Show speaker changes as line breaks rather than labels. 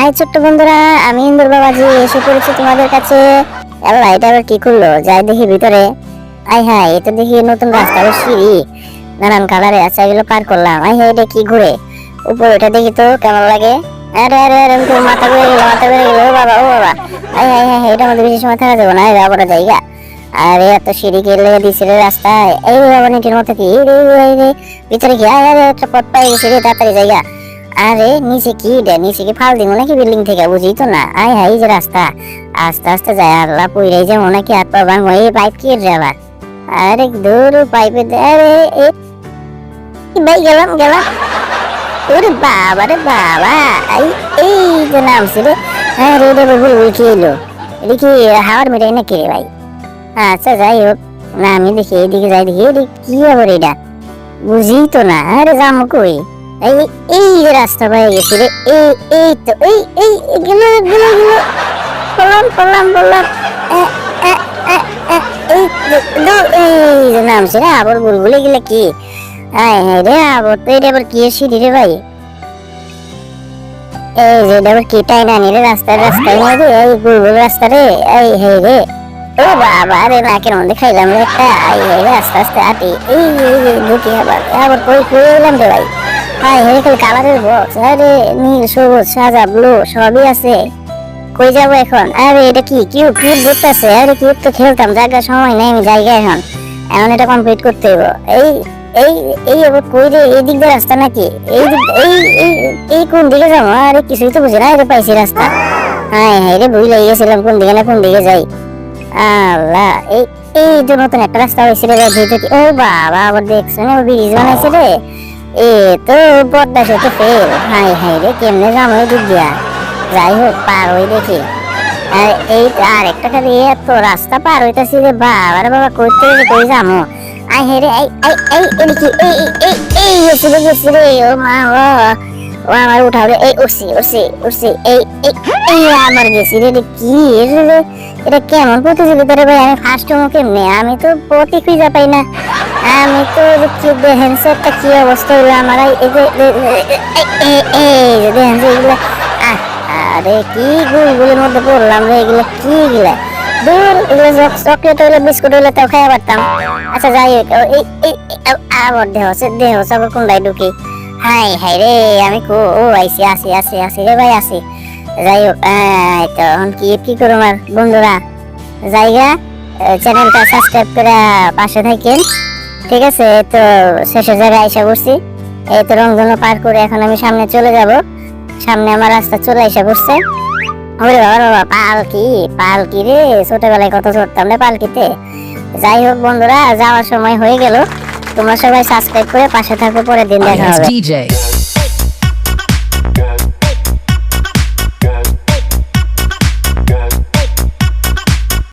High ছোট্ট বন্ধুরা, আমি ইন্দুর বাবাজি, এসে পড়েছি তোমাদের কাছে। আল্লাহ, এটা আবার কি করল? যাই দেখি ভিতরে। আই হ্যাঁ এটা দেখি নতুন রাস্তা সিঁড়ি। নানান কালারে আছে, এগুলো পার করলাম। আই হ্যাঁ এটা কি ঘুরে? উপরে ওটা দেখি তো, কেমন লাগে? আরে মাথা ঘুরে গেল মাথা ঘুরে গেল ও বাবা ও বাবা। আই এটা মধ্যে বেশি সময় থাকা যাবে না। এই যাব জায়গা। আরে, এত সিঁড়ি কে লেগে দিছে রে রাস্তায়। এই বাবা, নিটির মতো কি? ভিতরে কি? আরে, একটা পথ পাই গেছে রে, তাড়াতাড়ি জায়গা। আরে, নিচে কি রে? নিচে কি ফাল দিব নাকি বিল্ডিং থেকে? বুঝি তো না। আয় হাই যে রাস্তা। আস্তে আস্তে যায়, আল্লাহ পুইরাই যাব নাকি হাত পা ভাঙবো এই পাইপ কি আবার? আরে, দূর পাইপে আরে ভাই, গেলাম গেলাম। ওরে বাবা রে বাবা। এই এই যে নামছে রে। হ্যাঁ রে রে ভুল এলো এটা হাওয়ার মেটাই নাকি রে ভাই? আচ্ছা যাই হোক। না, আমি দেখি এইদিকে যাই দেখি। এটা কি আবার এটা? বুঝি তো না। আরে যাব কই? এই এই যে রাস্তা পাই গেছি রে, এই এই তো এই এই গেল গেল গেল। বললাম বললাম বললাম এই এই যে নামছে রে আবার বুলবুলে গেলে কি? আয় হ্যাঁ রে আবার, তো এটা আবার কি সিঁড়ি রে ভাই? এই যে এটা কি টাই না রে রাস্তায় রাস্তায় না রে এই বুলবুল রাস্তা রে, এই হে রে। ও বাবা রে, নাকের মধ্যে খাইলাম রে একটা আই হে আস্তে আস্তে আটি এই এই, ঢুকি আবার। আবার কই কই এলাম রে ভাই? হাই হে খালি কালারের বক্স আরে, নীল, সবুজ, সাদা ব্লু সবই আছে। কই যাব এখন? আরে, এটা কি? কিউব কিউব ঘুরতেছে আরে কিউব তো খেলতাম জায়গা সময় নেই, আমি জায়গা এখন। এখন এটা কমপ্লিট করতে হইব। এই এই এই এবার কই রে? এই দিক দিয়ে রাস্তা নাকি? এই এই এই এই কোন দিকে যাব? আরে, কিছুই তো বুঝি না, এটা পাইছি রাস্তা। হাই হাই, রে, ভুলে গেছিলাম, কোন দিকে না কোন দিকে যাই। আল্লাহ, এই এই যে নতুন একটা রাস্তা হয়েছে রে ভিতরে ও বাবা দেখছ না ব্রিজ বানাইছে রে। এ তো পদ্মা সেতু ফেল হাই হাই রে কেমনে এই দিক দিয়া যাই হোক পার হই দেখি আর এই আর একটা খালি এত রাস্তা পার হইতাছি রে বাবা বাবা করতে রে কই যামু আই হে রে এই এই এই এই এই এই এই এই এই গেছি রে গেছি রে ও মা ও আমার উঠাও রে এই এই এই আমার গেছি রে কি রে এটা কেমন প্রতিযোগিতা রে ভাই আমি ফার্স্ট আমি তো খুঁজে পাই না আমি তো যে কি অবস্থা আমার এই যে এগুলো আরে কি মধ্যে পড়লাম রে এগুলো কি দূর এগুলো চকলেট হইলে বিস্কুট হইলে তাও খাই পারতাম আচ্ছা যাই হোক দেহ দেহ আবার কোনটাই ঢুকি হাই হাই রে, আমি কো ও আইসি আসি আসি আসি রে ভাই আসি যাই হোক তো, এখন কি কি করো আমার বন্ধুরা জায়গা চ্যানেলটা সাবস্ক্রাইব করে পাশে থাকেন ঠিক আছে? তো, শেষের জায়গায় আইসা করছি এই তো, রংধনু পার করে এখন আমি সামনে চলে যাব। সামনে আমার রাস্তা চলে এসে পড়ছে। ওরে বাবা বাবা, পালকি পালকি রে, ছোটবেলায় কত চড়তাম রে পালকিতে। যাই হোক বন্ধুরা, যাওয়ার সময় হয়ে গেল। তোমরা সবাই সাবস্ক্রাইব করে পাশে থাকো পরে দিন দেখা হবে.